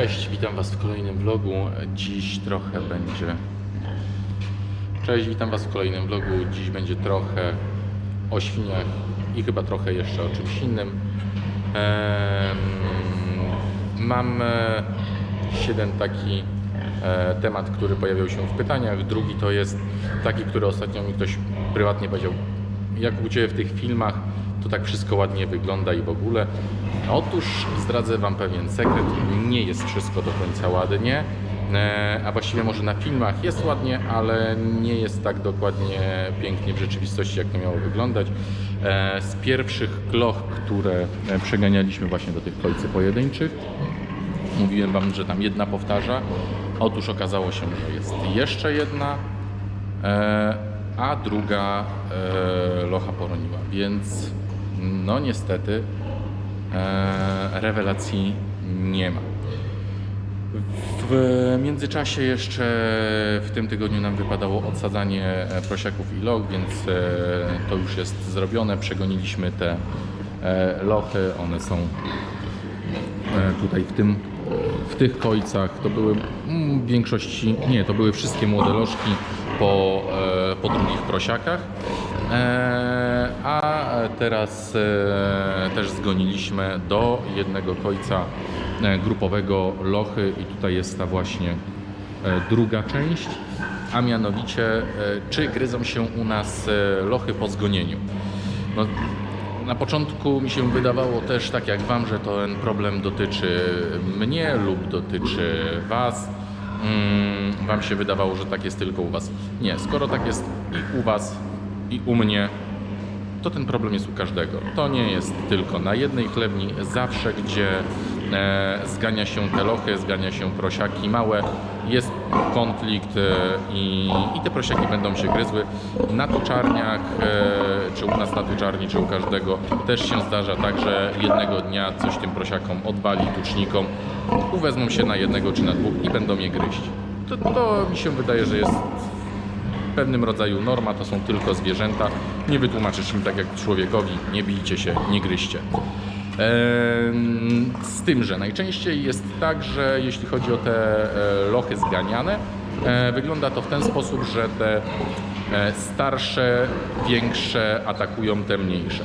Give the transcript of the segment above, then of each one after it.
Cześć, witam Was w kolejnym vlogu. Dziś trochę będzie. Cześć, witam Was w kolejnym vlogu. Dziś będzie trochę o świniach i chyba trochę jeszcze o czymś innym. Mam e, jeden taki e, temat, który pojawiał się w pytaniach. Drugi to jest taki, który ostatnio mi ktoś prywatnie powiedział, jak u Ciebie w tych filmach, to tak wszystko ładnie wygląda i w ogóle. Otóż zdradzę Wam pewien sekret, nie jest wszystko do końca ładnie, e, a właściwie może na filmach jest ładnie, ale nie jest tak dokładnie pięknie w rzeczywistości, jak to miało wyglądać. E, Z pierwszych kloch, które e, przeganialiśmy właśnie do tych kolcy pojedynczych, Mówiłem Wam, że tam jedna powtarza. Otóż okazało się, że jest jeszcze jedna, a druga locha poroniła. Więc no niestety e, rewelacji nie ma. W międzyczasie jeszcze w tym tygodniu nam wypadało odsadzanie e, prosiaków i loch, więc e, to już jest zrobione. Przegoniliśmy te e, lochy, one są tutaj w tym w tych kojcach to były mm, w większości, nie, to były wszystkie młode lożki po, po drugich prosiakach. E, a teraz e, też zgoniliśmy do jednego kojca e, grupowego lochy i tutaj jest ta właśnie druga część, a mianowicie czy gryzą się u nas lochy po zgonieniu. No, na początku mi się wydawało też, tak jak Wam, że ten problem dotyczy mnie lub dotyczy Was. Mm, Wam się wydawało, że tak jest tylko u Was. Nie, skoro tak jest i u Was, i u mnie, to ten problem jest u każdego. To nie jest tylko na jednej chlebni, zawsze gdzie e, zgania się te lochy, zgania się prosiaki małe, jest konflikt e, i, i te prosiaki będą się gryzły. Na tuczarniach, e, czy u nas na tuczarni, czy u każdego też się zdarza tak, że jednego dnia coś tym prosiakom odwali, tucznikom, uwezmą się na jednego czy na dwóch i będą je gryźć. To, to mi się wydaje, że jest pewnym rodzaju norma, to są tylko zwierzęta. Nie wytłumaczysz im tak jak człowiekowi, nie bijcie się, nie gryźcie. Z tym, że najczęściej jest tak, że jeśli chodzi o te e, lochy zganiane, e, wygląda to w ten sposób, że te e, starsze, większe atakują te mniejsze.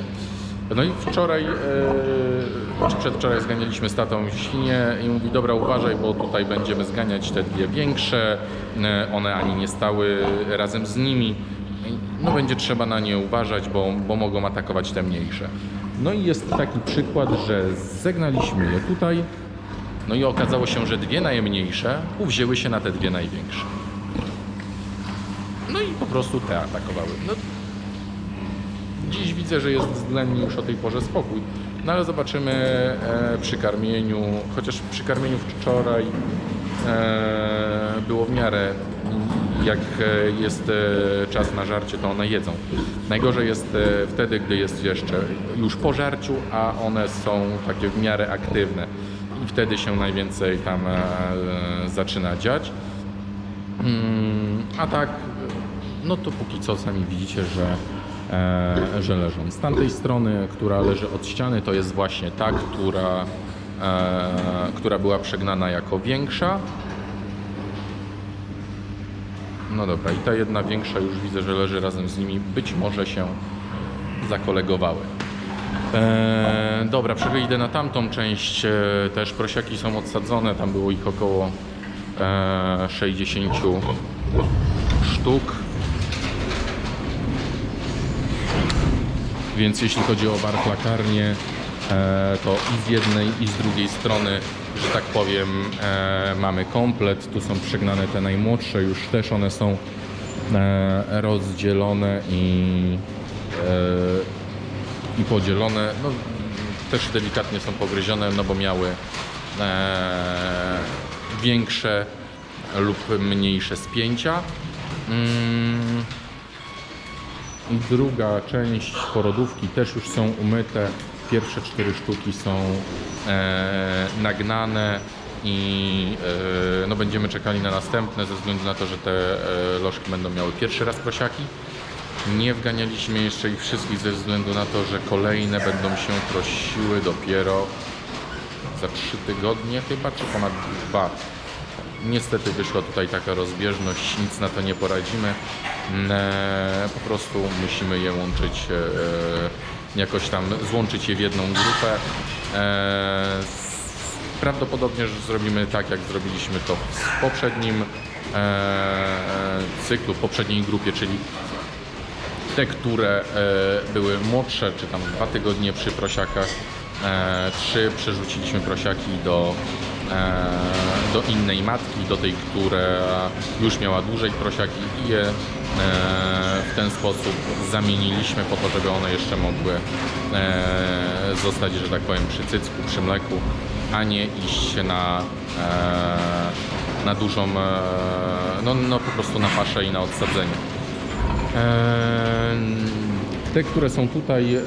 No i wczoraj, e, czy przedwczoraj zganialiśmy z tatą świnie i mówi, dobra uważaj, bo tutaj będziemy zganiać te dwie większe, e, one ani nie stały razem z nimi. No będzie trzeba na nie uważać, bo, bo mogą atakować te mniejsze. No i jest taki przykład, że zegnaliśmy je tutaj, no i okazało się, że dwie najmniejsze uwzięły się na te dwie największe. No i po prostu te atakowały. No, Dziś widzę, że jest względnie już o tej porze spokój. No ale zobaczymy e, przy karmieniu, chociaż przy karmieniu wczoraj e, było w miarę jak e, jest czas na żarcie, to one jedzą. Najgorzej jest wtedy, gdy jest jeszcze już po żarciu, a one są takie w miarę aktywne. I wtedy się najwięcej tam zaczyna dziać. Mm, A tak, no to póki co sami widzicie, że, że leżą. Z tamtej strony, która leży od ściany, to jest właśnie ta, która, e, która była przegnana jako większa. No dobra, i ta jedna większa już widzę, że leży razem z nimi. Być może się zakolegowały. E, dobra, przejdę na tamtą część. E, też prosiaki są odsadzone, tam było ich około e, 60 sztuk. Więc jeśli chodzi o warchlakarnię, e, to i z jednej i z drugiej strony, że tak powiem, e, mamy komplet. Tu są przegnane te najmłodsze, już też one są e, rozdzielone i, e, i podzielone. No, też delikatnie są pogryzione, no bo miały większe lub mniejsze spięcia. Mm. I druga część porodówki też już są umyte. Pierwsze cztery sztuki są e, nagnane i e, no będziemy czekali na następne ze względu na to, że te e, lożki będą miały pierwszy raz prosiaki. Nie wganialiśmy jeszcze ich wszystkich ze względu na to, że kolejne będą się prosiły dopiero za 3 tygodnie chyba, czy ponad dwa. Niestety wyszła tutaj taka rozbieżność, nic na to nie poradzimy. E, Po prostu musimy je łączyć, e, jakoś tam złączyć je w jedną grupę. E, Prawdopodobnie że zrobimy tak, jak zrobiliśmy to w poprzednim e, cyklu, w poprzedniej grupie, czyli te, które e, były młodsze, czy tam dwa tygodnie przy prosiakach, e, trzy przerzuciliśmy prosiaki do, e, do innej matki, do tej, która już miała dłużej prosiaki i je e, w ten sposób zamieniliśmy po to, żeby one jeszcze mogły e, zostać, że tak powiem, przy cycku, przy mleku, a nie iść na, e, na dużą, e, no, no po prostu na paszę i na odsadzenie. Te, które są tutaj,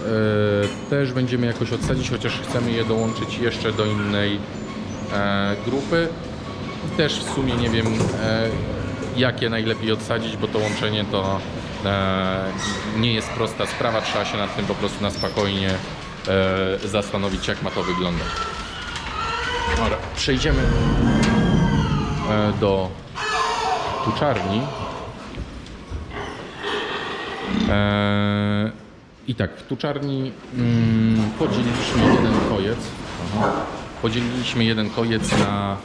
też będziemy jakoś odsadzić, chociaż chcemy je dołączyć jeszcze do innej grupy. Też w sumie nie wiem, jak je najlepiej odsadzić, bo to łączenie to e, nie jest prosta sprawa. Trzeba się nad tym po prostu na spokojnie e, zastanowić, jak ma to wyglądać. Dobra, przejdziemy e, do tuczarni. I tak, w tuczarni mm, podzieliliśmy jeden kojec. Podzieliliśmy jeden kojec na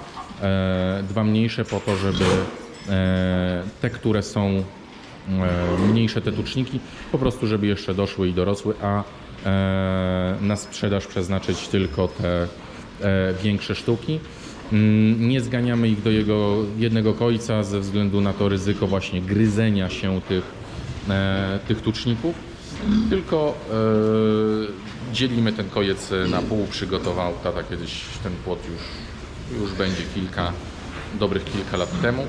dwa mniejsze po to, żeby te, które są e, mniejsze, te tuczniki, po prostu żeby jeszcze doszły i dorosły, a e, na sprzedaż przeznaczyć tylko te e, większe sztuki. Mm, Nie zganiamy ich do jego jednego końca ze względu na to ryzyko właśnie gryzenia się tych, e, tych tuczników, tylko e, dzielimy ten kojec na pół. Przygotował tata kiedyś ten płot już, już będzie kilka, dobrych kilka lat temu.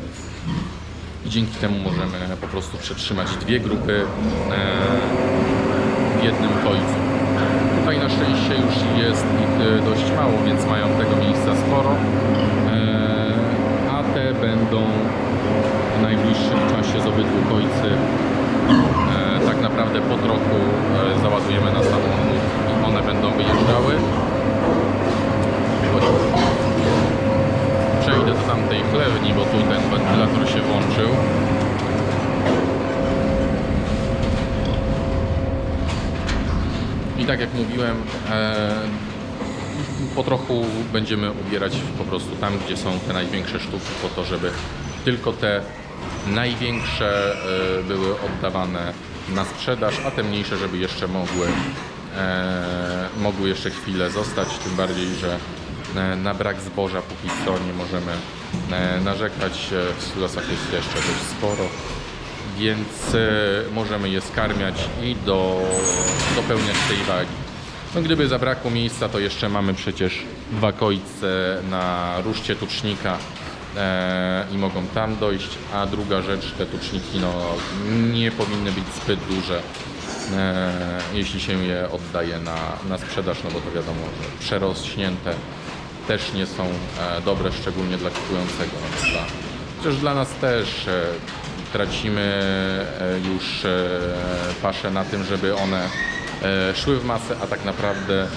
I dzięki temu możemy po prostu przetrzymać dwie grupy e, w jednym końcu. Tutaj na szczęście już jest ich e, dość mało, więc mają tego miejsca sporo. E, A te będą w najbliższym czasie z obydwu końcy tak naprawdę po trochu załadujemy na samochód i one będą wyjeżdżały. Chodź. Chlewni, bo tu ten wentylator się włączył. I tak jak mówiłem, e, po trochu będziemy ubierać po prostu tam, gdzie są te największe sztuki, po to, żeby tylko te największe e, były oddawane na sprzedaż, a te mniejsze, żeby jeszcze mogły, e, mogły jeszcze chwilę zostać, tym bardziej, że na brak zboża póki co nie możemy narzekać. E, W silosach jest jeszcze dość sporo więc e, możemy je skarmiać i do, dopełniać tej wagi. No, gdyby zabrakło miejsca, to jeszcze mamy przecież dwa kojce na ruszcie tucznika e, i mogą tam dojść, a druga rzecz, te tuczniki no, nie powinny być zbyt duże, e, jeśli się je oddaje na, na sprzedaż, no bo to wiadomo, że przerośnięte też nie są e, dobre, szczególnie dla kupującego. No, dla, chociaż dla nas też e, tracimy e, już e, paszę na tym, żeby one szły w masę, a tak naprawdę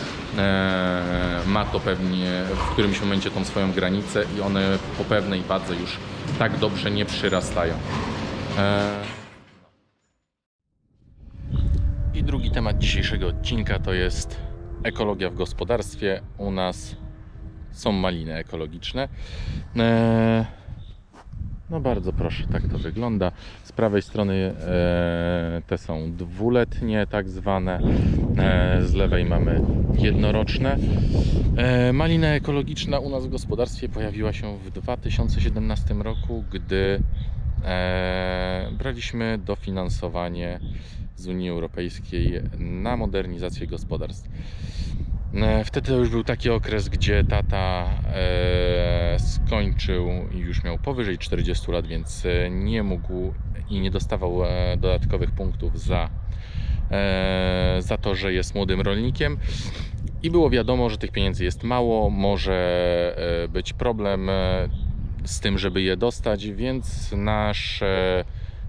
ma to pewnie w którymś momencie tą swoją granicę i one po pewnej wadze już tak dobrze nie przyrastają. I drugi temat dzisiejszego odcinka to jest ekologia w gospodarstwie. U nas są maliny ekologiczne. E, no bardzo proszę, tak to wygląda. Z prawej strony e, te są dwuletnie, tak zwane. E, z lewej mamy jednoroczne. Malina ekologiczna u nas w gospodarstwie pojawiła się w 2017 roku, gdy braliśmy dofinansowanie z Unii Europejskiej na modernizację gospodarstw. E, Wtedy to już był taki okres, gdzie tata e, skończył i już miał powyżej 40 lat, więc e, nie mógł i nie dostawał e, dodatkowych punktów za, e, za to, że jest młodym rolnikiem. I było wiadomo, że tych pieniędzy jest mało, może być problem z tym, żeby je dostać, więc nasz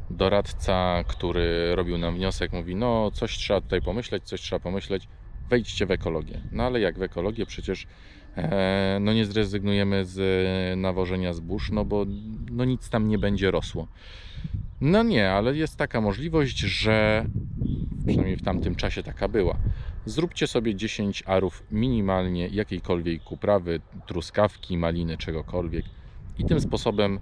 doradca, który robił nam wniosek, mówi: No, coś trzeba tutaj pomyśleć, coś trzeba pomyśleć wejdźcie w ekologię. No ale jak w ekologię? Przecież e, no nie zrezygnujemy z e, nawożenia zbóż, no bo no nic tam nie będzie rosło. No nie, ale jest taka możliwość, że przynajmniej w tamtym czasie taka była. Zróbcie sobie 10 arów minimalnie jakiejkolwiek uprawy, truskawki, maliny, czegokolwiek i tym sposobem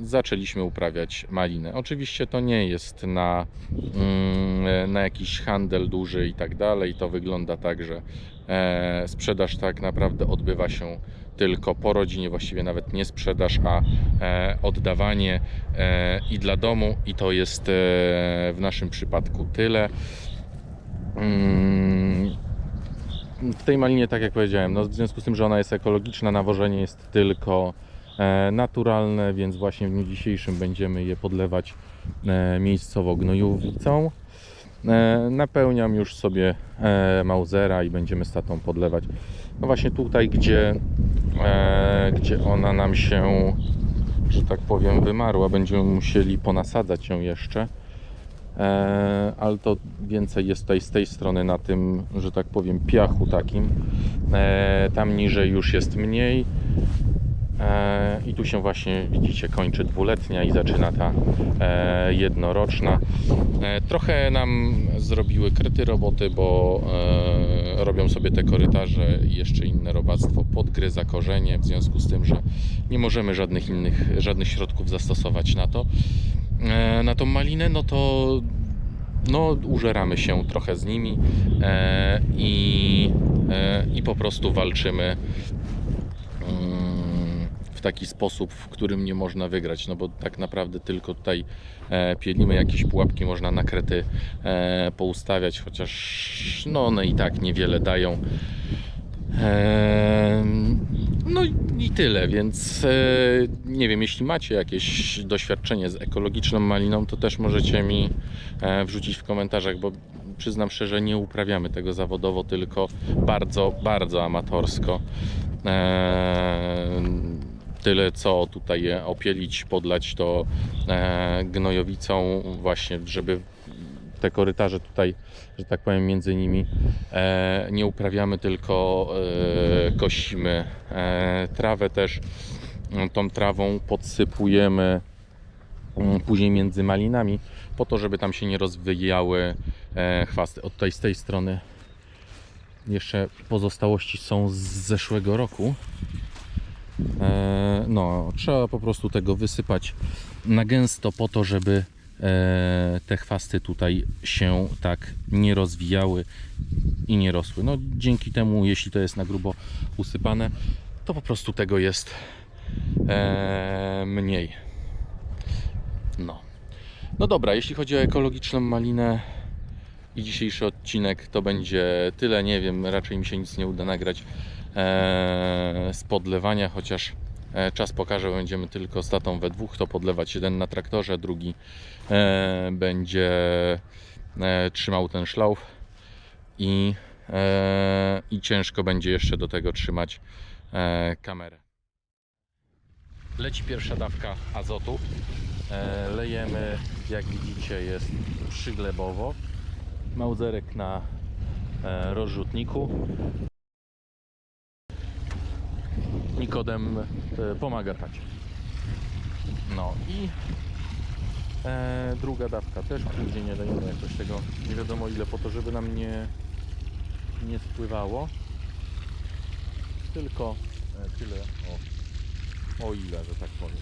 zaczęliśmy uprawiać malinę. Oczywiście to nie jest na, mm, na jakiś handel duży i tak dalej. To wygląda tak, że e, sprzedaż tak naprawdę odbywa się tylko po rodzinie, właściwie nawet nie sprzedaż, a e, oddawanie e, i dla domu i to jest e, w naszym przypadku tyle. Mm, w tej malinie, tak jak powiedziałem, no w związku z tym, że ona jest ekologiczna, nawożenie jest tylko e, naturalne, więc właśnie w dniu dzisiejszym będziemy je podlewać e, miejscowo gnojowicą. E, napełniam już sobie e, mauzera i będziemy z tatą podlewać. No właśnie tutaj, gdzie, e, gdzie ona nam się, że tak powiem, wymarła, będziemy musieli ponasadzać ją jeszcze. E, ale to więcej jest tutaj z tej strony na tym, że tak powiem, piachu takim. E, tam niżej już jest mniej. E, I tu się właśnie widzicie kończy dwuletnia i zaczyna ta e, jednoroczna. E, trochę nam zrobiły kryty roboty, bo robią sobie te korytarze i jeszcze inne robactwo podgryza korzenie, w związku z tym, że nie możemy żadnych innych, żadnych środków zastosować na to. Na tą malinę, no to no, użeramy się trochę z nimi i, i po prostu walczymy taki sposób, w którym nie można wygrać, no bo tak naprawdę tylko tutaj e, pielimy jakieś pułapki, można na krety e, poustawiać, chociaż no one i tak niewiele dają. Eee, No i- tyle, więc e, nie wiem, jeśli macie jakieś doświadczenie z ekologiczną maliną, to też możecie mi e, wrzucić w komentarzach, bo przyznam szczerze, nie uprawiamy tego zawodowo, tylko bardzo, bardzo amatorsko. Eee, Tyle co tutaj je opielić, podlać to e, gnojowicą właśnie, żeby te korytarze tutaj, że tak powiem, między nimi e, nie uprawiamy, tylko e, kosimy e, trawę też. Tą trawą podsypujemy mm, później między malinami, po to, żeby tam się nie rozwijały e, chwasty. Od tutaj z tej strony jeszcze pozostałości są z zeszłego roku. E, no, trzeba po prostu tego wysypać na gęsto po to, żeby e, te chwasty tutaj się tak nie rozwijały i nie rosły. No, dzięki temu, jeśli to jest na grubo usypane, to po prostu tego jest e, mniej. No. No dobra, jeśli chodzi o ekologiczną malinę i dzisiejszy odcinek, to będzie tyle. Nie wiem, raczej mi się nic nie uda nagrać z podlewania, chociaż e, czas pokaże, będziemy tylko z tatą we dwóch to podlewać. Jeden na traktorze, drugi e, będzie e, trzymał ten szlauf i, e, i ciężko będzie jeszcze do tego trzymać e, kamerę. Leci pierwsza dawka azotu. E, lejemy, jak widzicie, jest przyglebowo. Małzerek na e, rozrzutniku. Nikodem e, pomaga tacie. No i e, druga dawka też później nie dajemy jakoś tego nie wiadomo ile po to, żeby nam nie, nie spływało. Tylko e, tyle o, o ile, że tak powiem.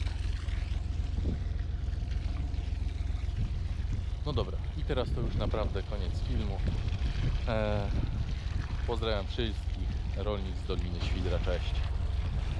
No dobra, i teraz to już naprawdę koniec filmu. E, pozdrawiam wszystkich rolnic z Doliny Świdra, cześć.